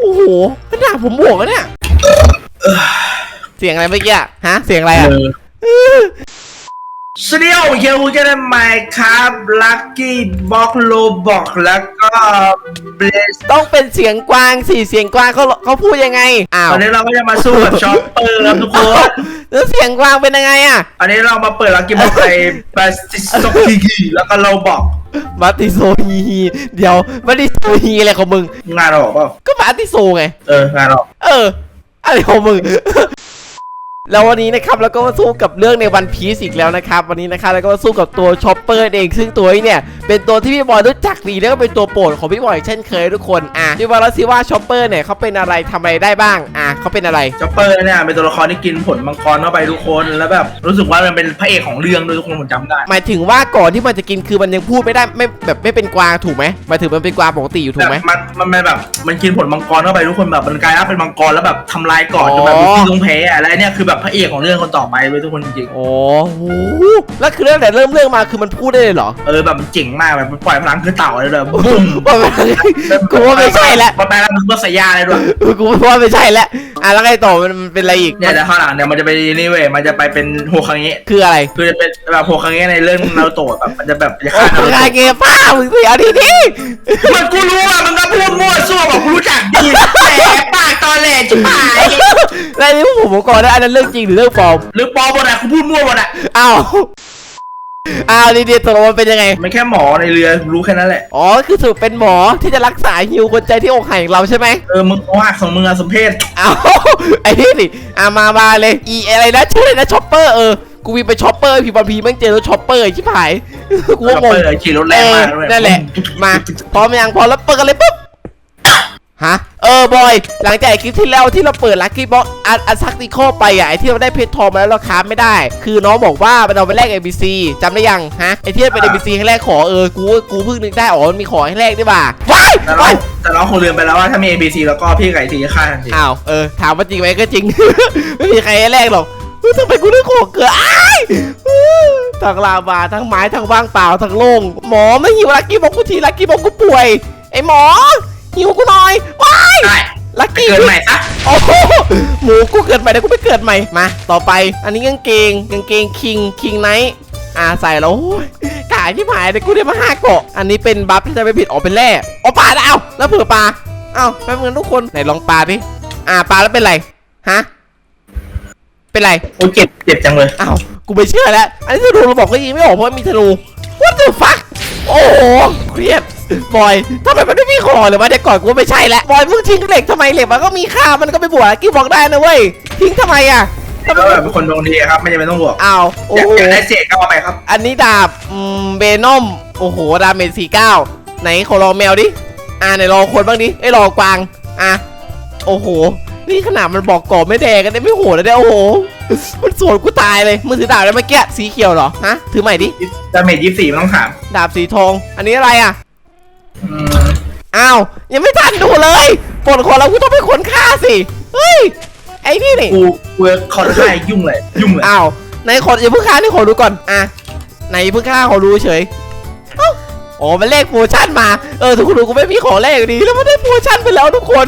โอ้โหมันด่าผมบวกอะเนี่ยเสียงอะไรเมื่อกี้อะฮะ เสียงอะไรอะสเดียวเฮียกูจะได้ไหมครับลัคกี้บ็อกโลบอกแล้วก็เบสต้องเป็นเสียงกวางสิเสียงกวางเขาเขาพูดยังไงอ้าวตอนนี้เราก็จะมาสู้กับช็อปเปอร์ครับทุกคนแล้วเสียงกวางเป็นยังไงอะ อันนี้เรามาเปิดลัคกี้บ็อกไปบาสติสโตกีกีแล้วก็เราบอก มาติโซฮีฮีเดี๋ยวมาติโซฮีอะไรของมึง งานเราบอกเปล่าก็มาติโซไง เอองานเราเออ อะไรของมึง แล้ววันนี้นะครับเราก็มาสู้กับเรื่องในวันพีซอีกแล้วนะครับ วันนี้นะครับเราก็มาสู้กับตัวชอปเปอร์เองซึ่งตัวนี้เนี่ยเป็นตัวที่พี่บอยรู้จักดีแล้วก็เป็นตัวโปรดของพี่บอยเช่นเคยทุกคนอะพี่บอยแล้วสิว่าชอปเปอร์เนี่ยเขาเป็นอะไรทำอะไรได้บ้างอะเขาเป็นอะไรช็อปเปอร์เนี่ยเป็นตัวละครที่กินผลมังกรเข้าไปทุกคนแล้วแบบรู้สึกว่ามันเป็นพระเอกของเรื่องด้วยทุกคนผมจำได้หมายถึงว่าก่อนที่มันจะกินคือมันยังพูดไม่ได้ไม่แบบไม่เป็นกวางถูกไหมหมายถึงมันเป็นกวางปกติอยู่ถูกไหมแบบมันมันมันแบบมันกินผลมังกรเข้าไปทุกคนแบบมันกลายร่างเป็นมังกรแล้วแบบทำลายเกาะอ๋อจนแบบมีที่ลงแพ้อะและเนี่ยคือแบบพระเอกของเรื่องคนต่อไปเว้ยทุกคนจริงโอ้โหแล้วคือเรื่องแต่เริ่มเรื่องมาคือมันพูดได้เลยเหรอๆเออแบบมันเจ๋งมากแบบมันปล่อยพลังคือเต่าเลยแบบบุ้มว่ามันกูว่าไม่ใช่แล้วมันไปแล้วมันก็สยาเลยด้วยกูว่าไม่ใช่แล้ว อะแล้วไงต่อมันมันเป็นอะไรอีก เนี่ยเดี๋ยวข้างหลังเนี่ยมันจะไปนี่เว้ยมันจะไปเป็นโฮคังเงะคืออะไรคือจะเป็นแบบโฮคังเงะในเรื่องนารูโตะแบบมันจะแบบจะโอ้ฆ่านารูยไงโตะเกมป้ามึงเสียทีนี้มันกูรู้อะมันก็พูดมั่วซั่วบอกกูรู้จักดีแหมปากตอนแหลจิ๋หายแล้วนี่ผมบอกก่อนนะอันนั้นเรื่องจริงหรือเรื่องปลอมหรือปอหมดอะกูพูดมั่วหมดอะ อ้าว อ้าวดีๆตกลงมันเป็นยังไง มันแค่หมอในเรือรู้แค่นั้นแหละ อ๋อ คือสรุปเป็นหมอที่จะรักษาฮิวคนใจที่อกหักของเราใช่ไหมเออมึงเอาหักของมึงอะสมเพศอ้าวไอ้นี่นี่อะมามาเลย อีอะไรนะชื่ออะไรนะช็อปเปอร์เออ กูมีไปช็อปเปอร์พี่บอลพีแม่งเจอรถช็อปเปอร์ไอ้ชิบหาย กูก็งงเปิดขี่รถแรงมากด้วย นั่นแหละ มา พร้อมยังพร้อมแล้วเปิดกันเลยปุ๊บ ฮะเออบอย หลังจากคลิปที่แล้วที่เราเปิดลัคกี้บ็อกอันอันซักติโคไปอะไอที่เราได้เพชรทองมาแล้วเราค้าไม่ได้ คือน้องบอกว่ามันเอาไปแลก ABC จำได้ยังฮะไอที่เป็น ABC ให้แรกขอเออกูกูเพิ่งนึกได้อ๋อมันมีของให้แลกด้วยว่ะว้ายแต่เราว้ายแต่เราคงลืมไปแล้วว่าถ้ามี ABC แล้วก็พี่ไก่ทีจะฆ่าทันทีอ้าวเออถามว่าจริงไหมก็จริง ไม่มีใครให้แลกหรอกเฮ้ยทำไมกูได้ของเกลืออ้ายทั้งลาวาทั้งไม้ทั้งว่างเปล่าทั้งโล่งหมอไม่หิวลักกี้บอกกูทีลักกี้บอกกูป่วยไอหมอ หิวกูหน่อยว้ายได้ลักไปกี้เกิดใหม่ซะโอ้โหหมูกูเกิดใหม่เดี๋ยวกูไปเกิดใหม่มาต่อไป อันนี้กางเกงกางเกงคิงคิงไนท์อ่าใส่แล้วโอ้ยกายที่หายเลยกูได้มาห้าเกาะอันนี้เป็นบัฟที่จะไปผิดออกเป็นแร่อ๋อปลาแล้วเอ้าแล้วเผื่อปลาเอ้าแป๊บนึงทุกคนไหนลองปลาดิอ่าปลาแล้วเป็นไรฮะเป็นไรโอ้ยเจ็บเจ็บจังเลยอ้าวกูไม่เชื่อแล้ว อันนี้ธนูเราบอกก็ยิงไม่ออกเพราะมีธนู What the fuck โอ้โหเครียด บอยทำไมมันไม่มีคอเลยวะเดี๋ยวก่อนกูว่าไม่ใช่แล้วบอยมึงทิ้งเหล็กทำไมเหล็กมันก็มีค่ามันก็ไปบวกกี้บอกได้นะเว้ยทิ้งทำไมอะทำไมก็แบบเป็นคนดวงดีครับไม่จำเป็นต้องบวกอ้าวโอ้อยากโหอยากได้เศษก็เอาไปครับอันนี้ดาบอืมเบนอมโอ้โหดาเมจสี่เก้าไหนขอลองแมวดิอ่าไหนลองคนบ้างดิไอ้ยลองกวางอะโอ้โห นี่ขนาดมันบอกก่อไม่แดงกันได้ไม่โหดเลยเนี่ยโอ้โห มันสวนกูตายเลยมือถือดาบแล้วเมื่อกี้สีเขียวเหรอฮะถือใหม่ดิ ดาเมจยี่สี่ไม่ต้องถามดาบสีทอง อันนี้อะไรอะอืม อ้าวยังไม่ทันดูเลยปลดคนแล้วกูต้องเป็นคนฆ่าสิเฮ้ยไอ้นี่นี่กูกูคอนค่ายยุ่งเลย ยุ่งเลยอ้าวในขออย่าเพิ่งฆ่านี่ขอดูก่อนอะในเพิ่งฆ่าขอดูเฉยเอ้าอ๋อมันเลขโปรชั่นมาเออทุกคนดูกูไม่มีของแรกอยู่ดีแล้วมันได้โปรชั่นไปแล้วทุกคน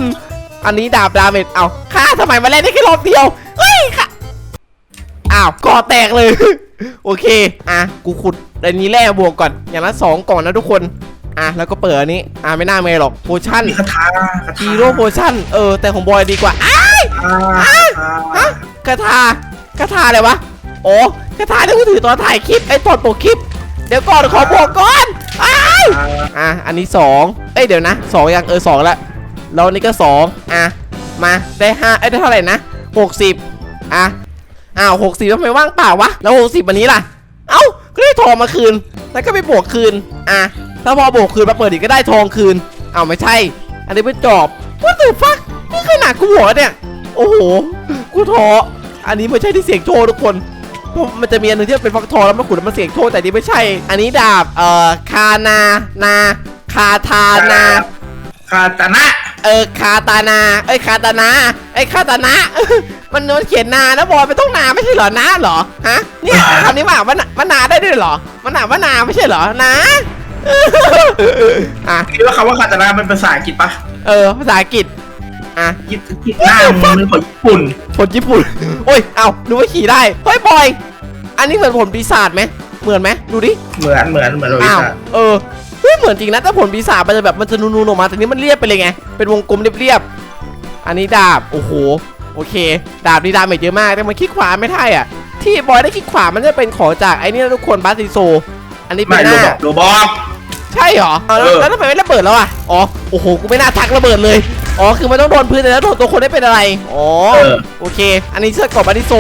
อันนี้ดาบดาเมจเอาฆ่าทำไมมาเล่นได้แค่รอบเดียวเฮ้ยค่ะอ้าวก่อแตกเลย โอเค อะ กูขุดอันนี้แร่บวกก่อน อย่างละสองก่อนนะทุกคน อะแล้วก็เปิดอันนี้อะไม่น่าเมย์หรอกโพชั่นมีคาถาคาถาฮีโร่โพชั่นเออแต่ของบอยดีกว่าอ้ายอ่าฮะกระทากระทาอะไรวะโอ้กระทาที่กูถือตอนถ่ายคลิปไอ้ตอนปกคลิป เดี๋ยวก่อนขอบอกก่อนอ้ายอ่าอะอันนี้สองเอ้ยเดี๋ยวนะสองยังเออสองแล้วแล้วอันนี้ก็สองอะมาได้ห้าเอ้ยได้เท่าไหร่นะหกสิบอะอ้าวหกสิบทำไมว่างเปล่าวะแล้วหกสิบวันนี้ล่ะ เอ้าก็ได้ทองมาคืน แล้วก็ไปบวกคืนอะ ถ้าพอบวกคืนมาเปิดอีกก็ได้ทองคืน เอ้าไม่ใช่ อันนี้เป็นจอบ What the fuck นี่ขนาดกูหัวเนี่ย โอ้โห กูท้อ อันนี้ไม่ใช่ที่เสียงโชว์ทุกคนเพราะมันจะมีอันหนึงที่มันเป็นฟักทองแล้วมันขุดแล้วมันเสียงโชว์แต่อันนี้ไม่ใช่ อันนี้ดาบ เอ่อ คานา นา คาทานา คาตานะ เออ คาตานา เอ้ย คาตานาไอ้ย คาตานะ มันมันเขียนนานะบอยมันต้องนาไม่ใช่เหรอ นาเหรอ ฮะ เนี่ยคำนี้ว่ามันมันนาได้ด้วยเหรอ มันนาว่านาไม่ใช่เหรอ นา อะ คิดว่าคำว่าคาตานะเป็นภาษาอังกฤษปะเออ ภาษาอังกฤษ อะยิบยิบหน้ามึงเป็นคนญี่ปุ่น ผลญี่ปุ่น โอ้ย เอาดูว่าขี่ได้ เฮ้ยบอย อันนี้เหมือนผลปีศาจไหม เหมือนไหม ดูดิ เหมือนเหมือนเหมือนโรบิอ้าวซ่าเออ เฮ้ย เหมือนจริงนะ แต่ผลปีศาจมันจะแบบมันจะนูนๆออกมา แต่นี้มันเรียบไปเลยไง เป็นวงกลมเรียบๆ อันนี้ดาบ โอ้โห โอเค ดาบนี่ดาเมจเยอะมาก แต่มันคลิกขวาไม่ได้อะ ที่บอยได้คลิกขวา มันจะเป็นของจากไอ้นี่นะทุกคนบาซิโซ อันนี้เป็ไม่นหโรน้าบอกโรบอก ใช่เหรอเอาแล้วเออ แล้วทำไมไม่ระเบิดแล้วอะอ๋อโอ้โหกูไม่น่าทักระเบิดเลยอ๋อคือมันต้องโดนพื้นแต่แล้วโดนตัวคนได้เป็นอะไรอ๋อเออโอเค อันนี้เสื้อกรอบบัตติโซ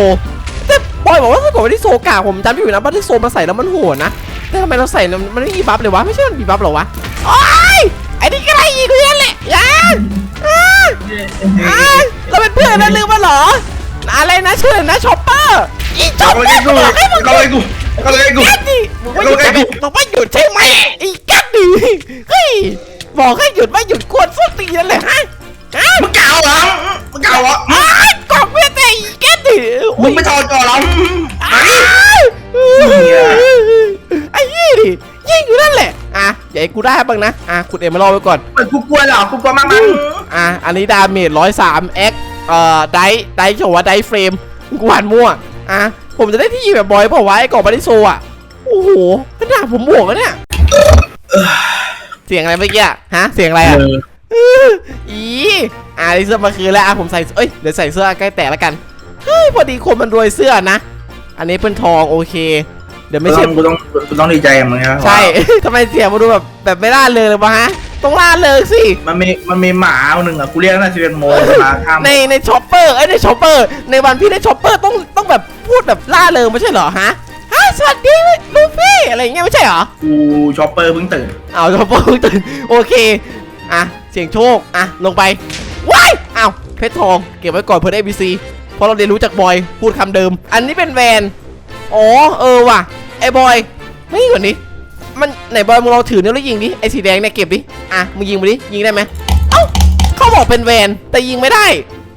แต่บอยบอกว่าเสื้อกรอบบัตติโซกากผมจำอยู่นะบัตติโซมาใส่แล้วมันโหดนะแต่ทำไมเราใส่แล้วมันไม่มีบัฟเลยวะไม่ใช่มันมีบัฟเหรอวะโอ้ยไอ้นี่ก็ไรอีกเรื่องแหละยานอ้าอ้าเราเป็นเพื่อนนะลืมมาเหรอ อะไรนะชื่ออะไรนะช็อปเปอร์อีช็อปก็เปเลอยร์กูบอกให้มึงก็เลยกูก็เลยกูแก๊สดิมึงไม่หยุดใช่ไหมมึงไม่หยุดใช่ไหมไอ้แก๊ส ดิเฮ้ยบอกให้หยุดไม่หยุดกวนส้นตีนนั่นแหละฮะฮะมึงเก่าเหรอมึงเก่าเหรออ้ายกอกเมียแต่ไอ้แก๊สดิมึงไม่ทอดก่อนเหรออ้ายไอ้ยี่ดิยิงอยู่นั่นแหละอะอย่าให้กูได้บ้างนะอะขุดเอ็มมารอไว้ก่อนเหมือนกูกลัวเหรอกูกลัวมากมั้งอะอันนี้ดาเมจร้อยสามเอ็กเอ่อไดไดโชว์ว่าไดเฟรมกูหันมั่วอะผมจะได้ที่แบบบอยเปล่าวะไอ้กรอบบัตติโซอะโอ้โหขนาดผมบวกแล้วเนี่ย เสียงอะไรเมื่อกี้อะฮะ เสียงอะไรอะเอออีอะได้เสื้อมาคืนแล้วอะผมใส่ เอ้ย เดี๋ยวใส่เสื้อใกล้แตกแล้วกัน เฮ้ย พอดีคนมันรวยเสื้อนะ อันนี้เป็นทองโอเค เดี๋ยวไม่ไม่ใช่ ใช่กูต้องกูต้องดีใจกับมึงนะใช่ ทำไมเสียงมาดูแบบแบบไม่ล่าเลยเลยวะฮะ ต้องล่าเลยสิ มันมีมันมีหมาหนึ่งอะกูเรียกตั้งแต่สิบเอ็ดโมงเวลาข้ามในในช็อปเปอร์ไอ้ยในช็อปเปอร์ ในวันพี่ในช็อปเปอร์ต้องต้องแบบพูดแบบล่าเริงไม่ใช่เหรอฮะฮะ สวัสดีลูฟี่อะไรอย่างเงี้ยไม่ใช่เหรอ กูช็อปเปอร์เพิ่งตื่นเอาช็อปเปอร์ตื่นโอเค อะ เสียงโชค อะ ลงไป ว้ายอ้าวเพชรทองเก็บไว้ก่อนเพื่อได้ ABC เพราะเราเรียนรู้จากบอย พูดคำเดิม อันนี้เป็นแวนอ๋อ เออว่ะ ไอ้บอยไม่ก่อนนี้ มันไหนบอยมึงลองถือนิ้วแล้วยิงดิ ไอ้สีแดงเนี่ยเก็บดิ อะ มึงยิงไปดิ ยิงได้ไหมเอ้าเขาบอกเป็นแวน แต่ยิงไม่ได้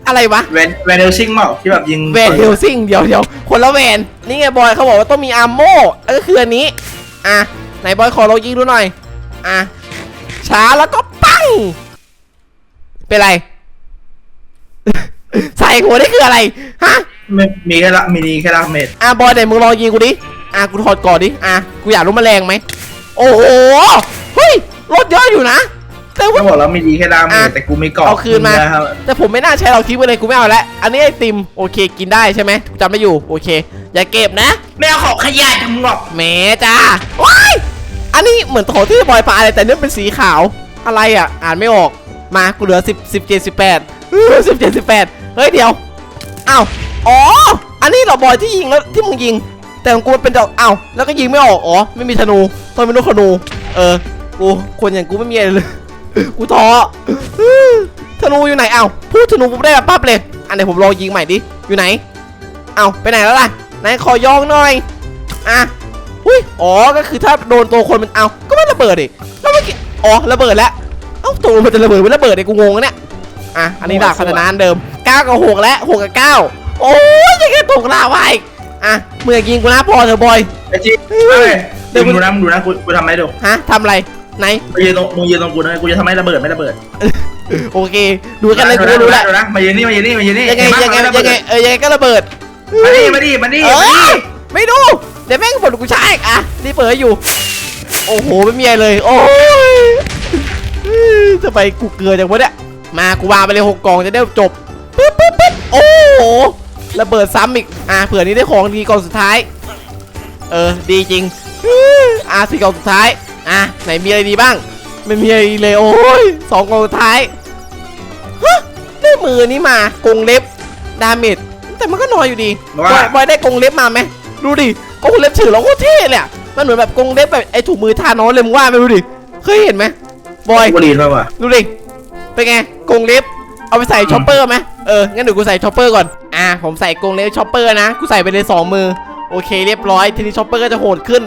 อะไรวะแวนแวนเดลซิงเปล่าที่แบบยิงแวนเฮลซิงเดี๋ยวเดี๋ยวคนละแวนนี่ไงบอยเขาบอกว่าต้องมีอาร์โมก็คืออันนี้อะไหนบอยขอเรายิงดูหน่อยอะช้าแล้วก็ปังเป็นไร ใส่หัวนี่คืออะไรฮะไม่มีแค่ละมีดีแค่ละเมตรอะบอยไหนมึงลองยิงกูดิอะกูถอดก่อนดิอะกูอยากรู้แมลงไหมโอ้โหเฮ้ยรถเยอะอยู่นะ แต่ก็ว่าบอกแล้วมีดีแค่ละเมตอะรแต่กูมีเกาะเอาคืนมาครับแต่ผมไม่น่าใช้เราคิดไปเลยกูไม่เอาแล้วอันนี้ไอติมโอเคกินได้ใช่ไหมจำได้อยู่โอเค อย่าเก็บนะไม่เอาของขยะจากมึงหรอกแหมจ้าว้ายอันนี้เหมือนโถที่บอยปลาอะไรแต่เนื้อเป็นสีขาวอะไรอะ อ่านไม่ออกมากูเหลือสิบสิบเจ็ดสิบแปดสิบเจ็ดสิบแปดเฮ้ยเดี๋ยวอ้าวอ๋ออันนี้เหรอบอยที่ยิงแล้วที่มึงยิง แต่ของกูมันเป็นดอกอ้าวแล้วก็ยิงไม่ออกอ๋อไม่มีธนูต้องเป็นลูกธนู เออกูคนอย่างกูไม่มีอะไรเลย กูท้อธนูอยู่ไหนอ้าวพูดธนูปุ๊บได้แบบปั๊บเลยอันไหนผมลองยิงใหม่ดิอยู่ไหน เอ้าไปไหนแล้วล่ะไหนขอยองหน่อยอะอุ้ยอ๋อก็คือถ้าโดนตัวคนมันเอาก็ไม่ระเบิดดิแล้วเมื่อกี้อ๋อระเบิดแล้วเอ้าตัวมันจะระเบิดไม่ระเบิดเลยกูงงอะเนี่ยอะอันนี้ดาบพัฒนาอันเดิม9กับ6แล้ว6กับ9โอ้ยยังไงตกลาวายอะมึงอยากยิงกูนะพอเถอะบอยไอ้จีเฮ้ยมึงดูนะมึงดูนะกูกูทำไมดูฮะทำอะไร ไหนมึงยืนตรงมึงยืนตรงกูนะกูจะทำให้ระเบิดไม่ระเบิดโอเค ดูกันเลยกูรู้แล้วดูนะมายืนนี่มายืนนี่มายืนนี่ยังไงยังไงยังไงเออยังไงก็ระเบิดมาดิมาดิมาดิเอมาดิอไม่ดูเดี๋ยวแม่งผลกูใช้อีกอะนี่เปิดให้อยู่ โอ้โหไม่มีอะไรเลย โอ้ยทำไมกูเกลือจังวะเนี่ยมากูวางไปเลยหกกล่องจะได้จบปึ๊บปึ๊บปึ๊บโอ้โหระเบิดซ้ำอีกอะเผื่อนี้ได้ของดีกล่องสุดท้าย เออดีจริงอะสี่กล่องสุดท้าย อะไหนมีอะไรดีบ้าง ไม่มีอะไรดีเลยโอ้ยสองกล่องสุดท้ายฮะได้มือนี้มากรงเล็บดาเมจแต่มันก็น้อยอยู่ดีบอยบอยได้กรงเล็บมาไหมดูดิกรงเล็บถือแล้วโคตรเท่เลยอะมันเหมือนแบบกรงเล็บแบบไอ้ถูกมือทานอสเลยมึงว่าไหมดูดิเคยเห็นไหมบอยกูดีนมาว่ะ ดูดิ เป็นไงกรงเล็บ เอาไปใส่ช็อปเปอร์ไหมเออ งั้นเดี๋ยวกูใส่ช็อปเปอร์ก่อน อะผมใส่กรงเล็บช็อปเปอร์นะ กูใส่ไปเลยสองมือ โอเคเรียบร้อย ทีนี้ช็อปเปอร์ก็จะโหดขึ้น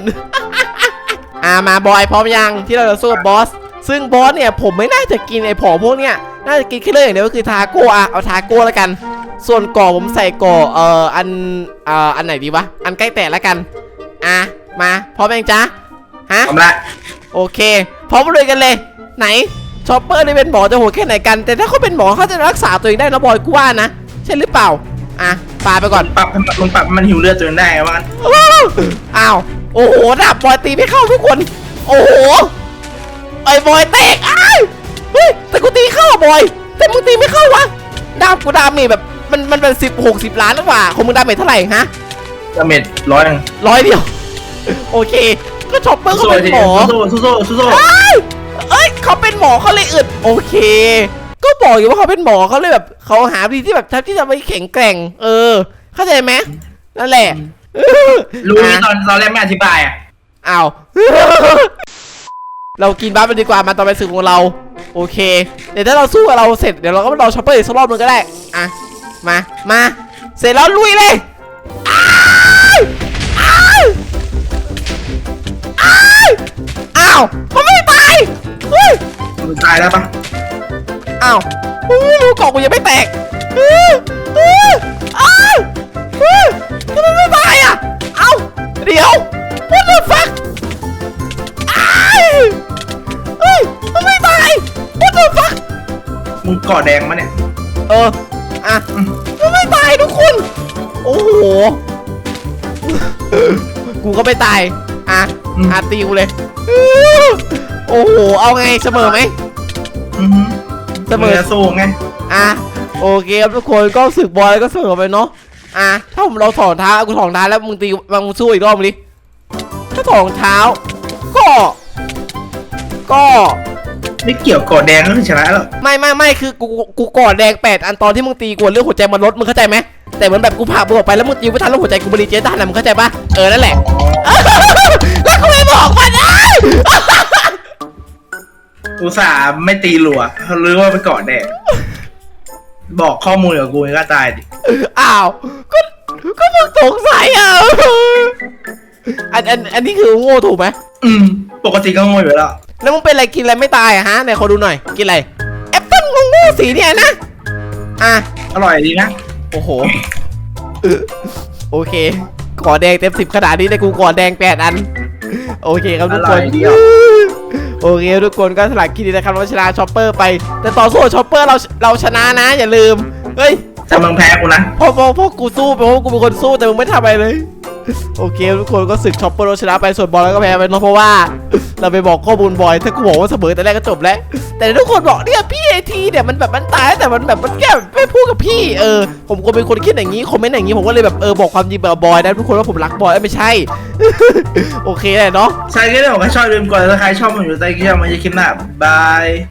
อ่ามาบอยพร้อมยังที่เราจะสู้กับบอส ซึ่งบอสเนี่ยผมไม่น่าจะกินไอ้ผอพวกเนี้ย น่าจะกินแค่เรื่องอย่างเดียวก็คือทาโก้อะเอาทาโก้แล้วกัน ส่วนก่อผมใส่ก่อเอ่ออันเอ่ออันไหนดีวะ อันใกล้แตะแล้วกัน อะมาพร้อมยังจ๊ะ ฮะทำละโอเค พร้อมเลยกันเลย ไหนชอปเปอร์นี่เป็นหมอจะโหดแค่ไหนกัน แต่ถ้าเขาเป็นหมอเขาจะรักษาตัวเองได้นะบอยกูว่านะ ใช่หรือเปล่า อะปาไปก่อน ปรับให้มันมึงปรับให้มันหิวเลือดตัวเองได้ไงวะงั้น อ้าว โอ้โหดาบบอยตีไม่เข้าทุกคน โอ้โห ไอ้บอยแตกอ้ายเฮ้ยแต่กูตีเข้าอะบอย แต่มึงตีไม่เข้าวะ ดาบกูดาเมจแบบมันมันเป็นสิบหกสิบล้านแล้วกว่าของมึงดาเมจเท่าไหร่ฮะดาเมจร้อยหนึ่งร้อยเดียว โอเค ก็ชอปเปอร์เขาสู้เป็นดิหมอ สู้สู้สู้สู้สู้ เอ้ยเอ้ย เขาเป็นหมอเขาเลยอึดโอเค ก็บอกอยู่ว่าเขาเป็นหมอเขาเลยแบบเขาหาวิธีที่แบบทำที่จะไปแข็งแกร่ง เออ เข้าใจไหมนั่นแหละ รู้นี่อะตอนตอนแรกไม่อธิบายอะอ้าว เรากินบัฟไปดีกว่ามาตอนเป็นศึกของเรา โอเค เดี๋ยวถ้าเราสู้กับเราเสร็จเดี๋ยวเราก็มาลองช็อปเปอร์อีกสักรอบนึงก็ได้อะมามาเสร็จแล้วลุยเลยอ้ายอ้ายอ้ายอ้าวเขาไม่ตายเฮ้ย มึงตายแล้วปะอ้าวอู้หูกล่องกูยังไม่แตกอื้ออื้ กาะแดงมาเนี่ย เออ อะทำไมตายทุกคน โอ้โห กูก็ไม่ตาย อะ อืม อะตีกูเลยอื้อโอ้โห เอาไงเสมอไหม อือหือเสมอ งจะสู้ไง อะ โอเคครับทุกคนก็สึกบอลแล้วก็เสมอไปเนาะ อะ ถ้าผมเราถอนเท้ากูถอนเท้าแล้วมึงตีมึงสู้อีกรอบมึงดิถ้าถอนเท้า ก็ ก็ ไม่เกี่ยวเกาะแดงก็คือชนะแล้วไม่ไม่ไม่คือกูกูกูกอดแดงแปดอันตอนที่มึงตีกูเรื่องหัวใจมันลดมึงเข้าใจไหมแต่เหมือนแบบกูผ่ามึงออกไปแล้วมึงตีไม่ทันแล้วหัวใจกูบริเจต้านนะมึงเข้าใจปะเออนั่นแหละแล้วกูไม่บอกมันนะอุตส่าห์ไม่ตีหลัวหรือว่าไปเกาะแดงบอกข้อมูลกับกูก็ตายดิอ้าวก็ก็มึงสงสัยอะอันอันอันนี้คือโง่ถูกไหมอืม ปกติก็งงอยู่แล้ว แล้วมึงเป็นอะไรกินอะไรไม่ตายอะฮะไหนขอดูหน่อย กินอะไรแอปเปิ้ลงงูสีเนี่ยนะ อะ อร่อยดีนะ โอ้โหเออโอเคก่อแดงเต็มสิบขนาดนี้ได้กูก่อแดงแปดอัน โอเคครับทุกคนอร่อยเดียวโอเคทุกคนก็สลักคิดดีนะครับเราชนะช็อปเปอร์ไป แต่ต่อสู้กับช็อปเปอร์เราเราชนะนะ อย่าลืม เฮ้ยถ้ามึงแพ้กูนะเพราะเพราะเพราะกูสู้เพราะว่ากูเป็นคนสู้แต่มึงไม่ทำอะไรเลย โอเคทุกคนก็ศึกช็อปเปอร์เราชนะไปส่วนบอลแล้วก็แพ้ไปเนอะเพราะว่า เราไปบอกข้อมูลบอยถ้ากูบอกว่าเสมอแต่แรกก็จบแล้ว แต่ทุกคนบอกเนี่ยพี่ไอทีเนี่ยมันแบบมันตายแต่มันแบบมันแค่ไม่พูดกับพี่เออผมก็เป็นคนคิดอย่างนี้คอมเมนต์อย่างนี้ผมก็เลยแบบเออบอกความจริงกับบอยนะทุกคนว่าผมรักบอยไม่ใช่ โอเคเลยเนาะ ใช่ก็ได้บอกให้ชอบลืมกดแล้วใครชอบผมอยู่ใต้คลิปมันจะคลิปหน้าบาย